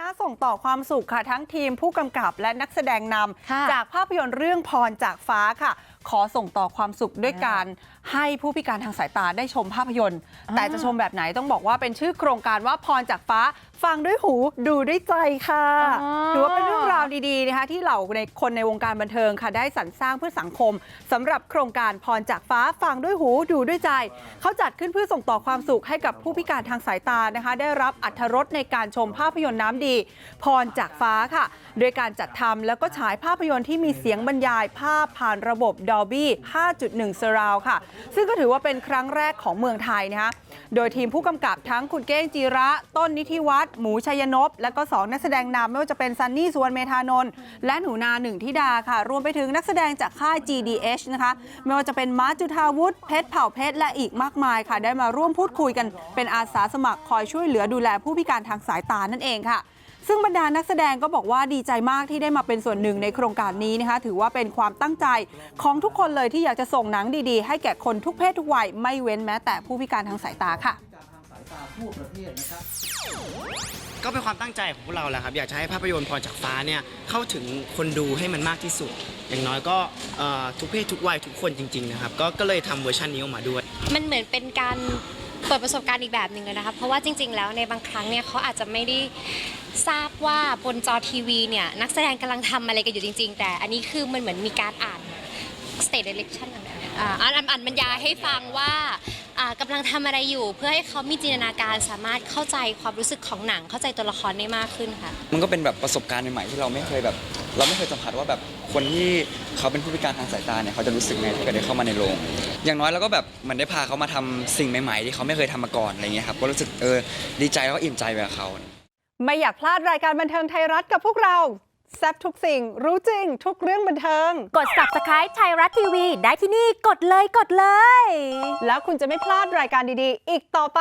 น่าส่งต่อความสุขค่ะทั้งทีมผู้กำกับและนักแสดงนค่ะำจากภาพยนตร์เรื่องพรจากฟ้าค่ะ ขอส่งต่อความสุขด้วยการให้ผู้พิการทางสายตาได้ชมภาพยนตร์ แต่จะชมแบบไหนต้องบอกว่าเป็นชื่อโครงการว่าพรจากฟ้าฟังด้วยหูดูด้วยใจค่ะอ๋อถือว่าเป็นเรื่องราว ดีๆนะคะที่เหล่าในคนในวงการบันเทิงค่ะได้สรรสร้างเพื่อสังคมสำหรับโครงการพรจากฟ้าฟังด้วยหูดูด้วยใจ เขาจัดขึ้นเพื่อส่งต่อความสุขให้กับผู้พิการทางสายตานะคะ ได้รับอัธรสในการชมภาพยนตร์น้ำดี พรจากฟ้าค่ะ โดยการจัดทำแล้วก็ฉายภาพยนตร์ที่มีเสียงบรรยายภาพผ่านระบบ Dolby 5.1 Surround ค่ะ ซึ่งก็ถือว่าเป็นครั้งแรกของเมืองไทยนะคะโดยทีมผู้กำกับทั้งคุณเก้งจีระ ต้นนิธิวัฒน์หมูชัยนพและก็2นักแสดงนำไม่ว่าจะเป็นซันนี่สุวรรณเมธานนท์และหนูนาหนึ่งธิดาค่ะ รวมไปถึงนักแสดงจากค่าย GDH นะคะไม่ว่าจะเป็นมาร์จุธาวุฒิเพชรเผ่าเพชรและอีกมากมายค่ะ ได้มาร่วมพูดคุยกันเป็นอาสาสมัครคอยช่วยเหลือดูแลผู้พิการทางสายตานั่นเองค่ะซึ่งบรรดานักแสดงก็บอกว่าดีใจมากที่ได้มาเป็นส่วนหนึ่งในโครงการนี้นะคะ ถือว่าเป็นความตั้งใจของทุกคนเลยที่อยากจะส่งหนังดีๆ ให้แก่คนทุกเพศทุกวัยไม่เว้นแม้แต่ผู้พิการทางสายตาค่ะ ก็เป็นความตั้งใจของพวกเราแหละครับอยากจะให้ภาพยนตร์พรจากฟ้าเนี่ยเข้าถึงคนดูให้มันมากที่สุด อย่างน้อยก็เอ่อทุกเพศทุกวัยทุกคนจริงๆนะครับก็ก็เลยทำเวอร์ชันนี้ออกมาด้วย มันเหมือนเป็นการเปิดประสบการณ์อีกแบบหนึ่งเลยนะคะเพราะว่าจริง ๆ แล้วในบางครั้งเนี่ยเขาอาจจะไม่ได้ทราบว่าบนจอทีวีเนี่ยนักแสดงกำลังทำอะไรกันอยู่จริง ๆ แต่อันนี้คือมันเหมือนมีการอ่าน state direction อะไรเนี่ยอ่าอ่านอ่านอ่านบรรยายให้ฟังว่า อ่ากำลังทำอะไรอยู่ เพื่อให้เขามีจินตนาการสามารถเข้าใจความรู้สึกของหนังเข้าใจตัวละครได้มากขึ้นค่ะ มันก็เป็นแบบประสบการณ์ใหม่ๆที่เราไม่เคยแบบ เราไม่เคยสัมผัสว่าแบบคนที่เขาเป็นผู้พิการทางสายตาเนี่ยเขาจะรู้สึกไงถ้าเกิดได้เข้ามาในโรง อย่างน้อยเราก็แบบเหมือนได้พาเขามาทำสิ่งใหม่ๆ ที่เขาไม่เคยทำมาก่อนอะไรเงี้ยครับก็รู้สึกเออดีใจแล้วก็อิ่มใจไปกับเขา ไม่อยากพลาดรายการบันเทิงไทยรัฐกับพวกเรา แซ่บทุกสิ่ง รู้จริง ทุกเรื่องบันเทิง กด subscribe ไทยรัฐทีวี ได้ที่นี่กดเลยกดเลย แล้วคุณจะไม่พลาดรายการดีๆ อีกต่อไป